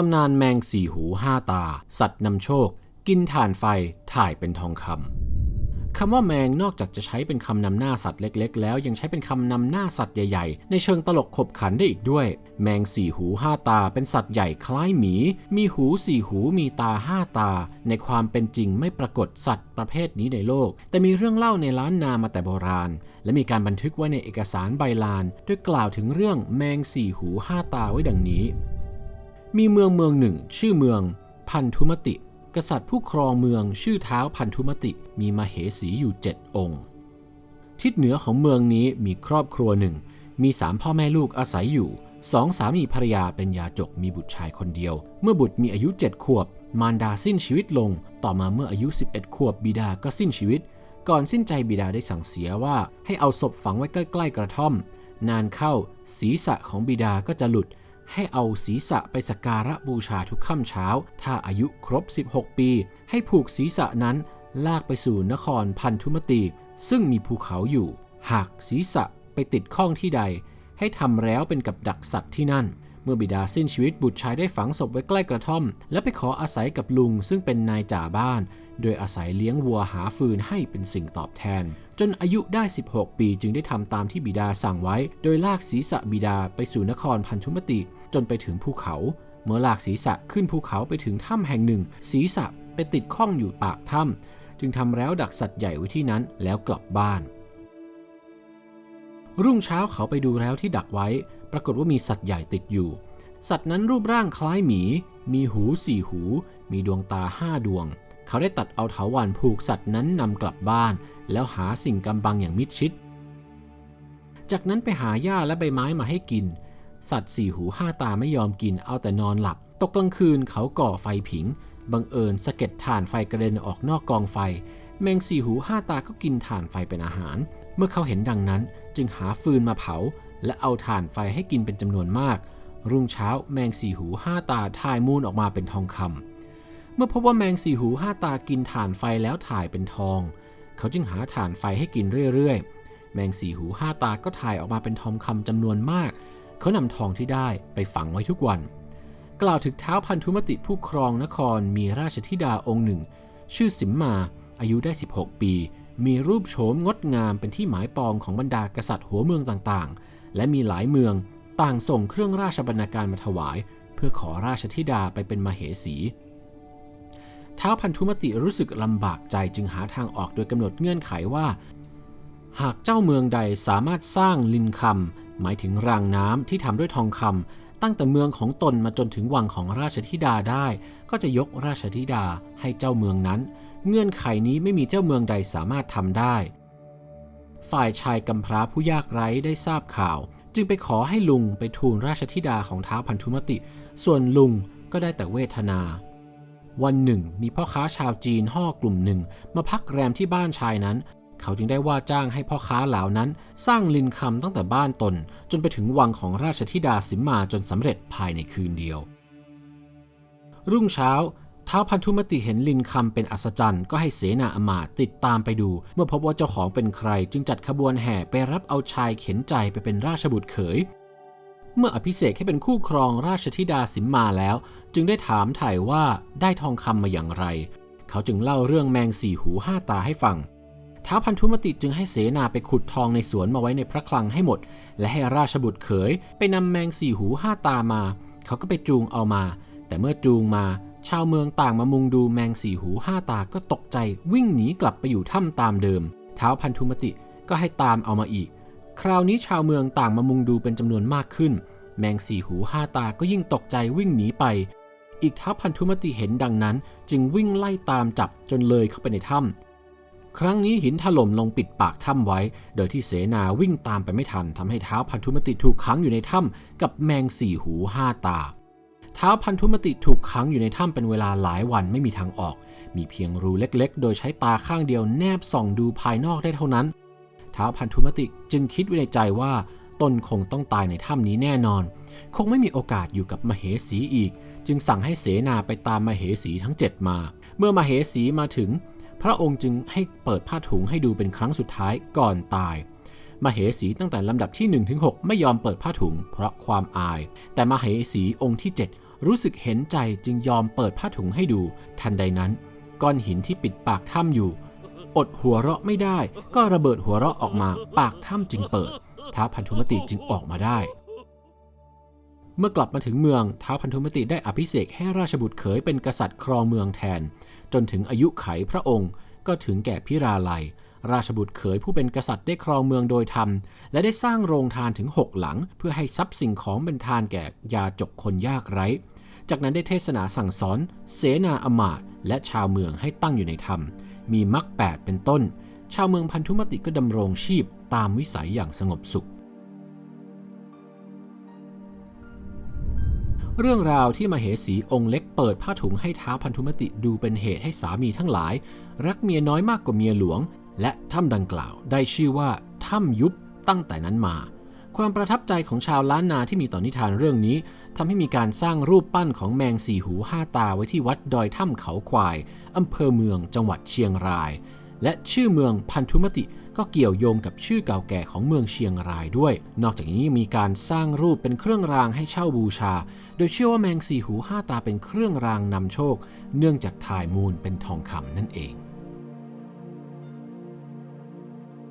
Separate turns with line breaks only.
ตำนานแมงสี่หูห้าตา สัตว์นำโชค กินถ่านไฟถ่ายเป็นทองคำคำว่าแมงนอกจากจะใช้เป็นคำนำหน้าสัตว์เล็ก ๆ แล้วยังใช้เป็นคำนำหน้าสัตว์ใหญ่ ๆ ในเชิงตลกขบขันได้อีกด้วย แมงสี่หูห้าตาเป็นสัตว์ใหญ่คล้ายหมี มีหูสี่หูมีตาห้าตา ในความเป็นจริงไม่ปรากฏสัตว์ประเภทนี้ในโลก แต่มีเรื่องเล่าในล้านนามาแต่โบราณและมีการบันทึกไว้ในเอกสารใบลานด้วยกล่าวถึงเรื่องแมงสี่หูห้าตาไว้ดังนี้ มีเมืองเมืองหนึ่ง ชื่อเมืองพันธุมติ กษัตริย์ผู้ครองเมืองชื่อเท้าพันธุมติมีมาเหสีอยู่เจ็ดองค์ ทิศเหนือของเมืองนี้มีครอบครัวหนึ่ง มีสามพ่อแม่ลูกอาศัยอยู่สองสามีภรรยาเป็นยาจกมีบุตรชายคนเดียว เมื่อบุตรมีอายุเจ็ดขวบ มารดาสิ้นชีวิตลง ต่อมาเมื่ออายุ 11 ขวบบิดาก็สิ้นชีวิต ก่อนสิ้นใจบิดาได้สั่งเสียว่าให้เอาศพฝังไว้ใกล้ ๆ กระท่อม นานเข้าศีรษะของบิดาก็จะหลุด ให้เอาศีรษะไปสักการะบูชาทุกค่ำเช้า ถ้าอายุครบ 16 ปี ให้ผูกศีรษะนั้นลากไปสู่นครพันธุมติซึ่งมีภูเขาอยู่ หากศีรษะไปติดข้องที่ใด ให้ทำแล้วเป็นกับดักสัตว์ที่นั่น เมื่อบิดาสิ้นชีวิตบุตรชายได้ฝังศพไว้ใกล้กระท่อม และไปขออาศัยกับลุงซึ่งเป็นนายจ่าบ้าน โดยอาศัยเลี้ยงวัวหาฟืนให้เป็นสิ่งตอบแทน จนอายุได้ 16 ปีจึงได้ทำตามที่บิดาสั่งไว้ โดยลากศีรษะบิดาไปสู่นครพันธุมติ จนไปถึงภูเขา เมื่อลากศีรษะขึ้นภูเขาไปถึงถ้ำแห่งหนึ่ง ศีรษะไปติดข้องอยู่ปากถ้ำจึงทำแล้วดักสัตว์ใหญ่ไว้ที่นั้นแล้วกลับบ้านรุ่งเช้าเขาไปดูแล้วที่ดักไว้ ปรากฏว่ามีสัตว์ใหญ่ติดอยู่ สัตว์นั้นรูปร่างคล้ายหมี มีหูสี่หู มีดวงตาห้าดวง เขาได้ตัดเอาเถาวัลย์ผูกสัตว์นั้นนำกลับบ้าน แล้วหาสิ่งกำบังอย่างมิดชิด จากนั้นไปหาหญ้าและใบไม้มาให้กิน สัตว์สี่หูห้าตาไม่ยอมกินเอาแต่นอนหลับ ตกกลางคืนเขาก่อไฟผิง บังเอิญสะเก็ดถ่านไฟกระเด็นออกนอกกองไฟ แมงสี่หูห้าตาก็กินถ่านไฟเป็นอาหาร เมื่อเขาเห็นดังนั้นจึงหาฟืนมาเผา และเอาถ่านไฟให้กินเป็นจำนวนมาก รุ่งเช้าแมงสี่หูห้าตาถ่ายมูลออกมาเป็นทองคำเมื่อพบว่าแมงสี่หูห้าตากินถ่านไฟแล้วถ่ายเป็นทอง เขาจึงหาถ่านไฟให้กินเรื่อยๆ แมงสี่หูห้าตาก็ถ่ายออกมาเป็นทองคำจำนวนมาก เขานำทองที่ได้ไปฝังไว้ทุกวัน กล่าวถึงเท้าพันธุมติผู้ครองนครมีราชธิดาองค์หนึ่ง ชื่อสิมมาอายุได้ 16 ปี มีรูปโฉมงดงามเป็นที่หมายปองของบรรดากษัตริย์หัวเมืองต่างๆ และมีหลายเมืองต่างส่งเครื่องราชบรรณาการมาถวาย เพื่อขอราชธิดาไปเป็นมเหสีท้าวพันธุมติรู้สึกลำบากใจจึงหาทางออกโดยกำหนดเงื่อนไขว่า หากเจ้าเมืองใดสามารถสร้างลินคำหมายถึงรางน้ำที่ทำด้วยทองคำตั้งแต่เมืองของตนมาจนถึงวังของราชธิดาได้ ก็จะยกราชธิดาให้เจ้าเมืองนั้น เงื่อนไขนี้ไม่มีเจ้าเมืองใดสามารถทำได้ ฝ่ายชายกำพร้าผู้ยากไร้ได้ทราบข่าว จึงไปขอให้ลุงไปทูลราชธิดาของท้าวพันธุมติ ส่วนลุงก็ได้แต่เวทนา วันหนึ่ง มีพ่อค้าชาวจีนห่อกลุ่มหนึ่ง มาพักแรมที่บ้านชายนั้น เขาจึงได้ว่าจ้างให้พ่อค้าเหล่านั้น สร้างลินคำตั้งแต่บ้านตน จนไปถึงวังของราชธิดาสิมมาจนสำเร็จภายในคืนเดียว รุ่งเช้า ท้าพันธุมติเห็นลินคำเป็นอัศจรรย์ก็ให้เสนาอมาตย์ติดตามไปดู เมื่อพบว่าเจ้าของเป็นใคร จึงจัดขบวนแห่ไปรับเอาชายเข็นใจไปเป็นราชบุตรเขย เมื่ออภิเษกให้เป็นคู่ครองราชธิดาสิมมาแล้ว จึงได้ถามถ่ายว่าได้ทองคำมาอย่างไร เขาจึงเล่าเรื่องแมงสี่หูห้าตาให้ฟังท้าพันธุมติจึงให้เสนาไปขุดทองในสวนมาไว้ในพระคลังให้หมด และให้ราชบุตรเขย ไปนำแมงสี่หูห้าตามา เขาก็ไปจูงเอามา แต่เมื่อจูงมา ชาวเมืองต่างมามุงดูแมงสี่หูห้าตาก็ตกใจวิ่งหนีกลับไปอยู่ถ้ำตามเดิม เท้าพันธุมติก็ให้ตามเอามาอีก คราวนี้ชาวเมืองต่างมามุงดูเป็นจำนวนมากขึ้น แมงสี่หูห้าตาก็ยิ่งตกใจวิ่งหนีไป อีกท้าพันธุมติเห็นดังนั้น จึงวิ่งไล่ตามจับจนเลยเข้าไปในถ้ำครั้งนี้หินถล่มลงปิดปากถ้ำไว้ โดยที่เสนาวิ่งตามไปไม่ทันทำให้ท้าพันธุมติถูกขังอยู่ในถ้ำกับแมงสี่หูห้าตา ท้าวพันธุมติถูกขังอยู่ในถ้ำเป็นเวลาหลายวันไม่มีทางออก มีเพียงรูเล็กๆ โดยใช้ตาข้างเดียวแนบส่องดูภายนอกได้เท่านั้น ท้าวพันธุมติจึงคิดไว้ในใจว่าตนคงต้องตายในถ้ำนี้แน่นอน คงไม่มีโอกาสอยู่กับมเหสีอีก จึงสั่งให้เสนาไปตามมเหสีทั้งเจ็ดมา เมื่อมเหสีมาถึง พระองค์จึงให้เปิดผ้าถุงให้ดูเป็นครั้งสุดท้ายก่อนตาย มเหสีตั้งแต่ลำดับที่1ถึง6ไม่ยอมเปิดผ้าถุง เพราะความอาย แต่มเหสีองค์ที่ 7 รู้สึกเห็นใจจึงยอมเปิดผ้าถุงให้ดู ทันใดนั้น ก้อนหินที่ปิดปากถ้ำอยู่ อดหัวเราะไม่ได้ ก็ระเบิดหัวเราะออกมา ปากถ้ำจึงเปิดท้าพันธุมติจึงออกมาได้เมื่อกลับมาถึงเมืองท้าวพันธุมติได้อภิเษกให้ราชบุตรเขยเป็นกษัตริย์ครองเมืองแทน จนถึงอายุไขพระองค์ก็ถึงแก่พิราลัย ราชบุตรเขยผู้เป็นกษัตริย์ได้ครองเมืองโดยธรรม และได้สร้างโรงทานถึง 6 หลัง เพื่อให้ทรัพย์สิ่งของเป็นทานแก่ยาจกคนยากไร้ จากนั้นได้เทศนาสั่งสอน เสนาอมาตย์และชาวเมืองให้ตั้งอยู่ในธรรม มีมรรคแปดเป็นต้น ชาวเมืองพันธุมติก็ดำรงชีพตามวิสัยอย่างสงบสุขเรื่องราวที่มเหสีองค์เล็กเปิดผ้าถุงให้ท้าพันธุมติดูเป็นเหตุให้สามีทั้งหลาย รักเมียน้อยมากกว่าเมียหลวง และถ้ำดังกล่าวได้ชื่อว่าถ้ำยุบตั้งแต่นั้นมา ความประทับใจของชาวล้านนาที่มีต่อนิทานเรื่องนี้ทำให้มีการสร้างรูปปั้นของแมงสี่หูห้าตาไว้ที่วัดดอยถ้ำเขาควายอำเภอเมืองจังหวัดเชียงราย และชื่อเมืองพันธุมติก็เกี่ยวโยงกับชื่อเก่าแก่ของเมืองเชียงรายด้วย นอกจากนี้ยังมีการสร้างรูปเป็นเครื่องรางให้เช่าบูชา โดยเชื่อว่าแมงสี่หูห้าตาเป็นเครื่องรางนำโชค เนื่องจากถ่ายมูลเป็นทองคำนั่นเอง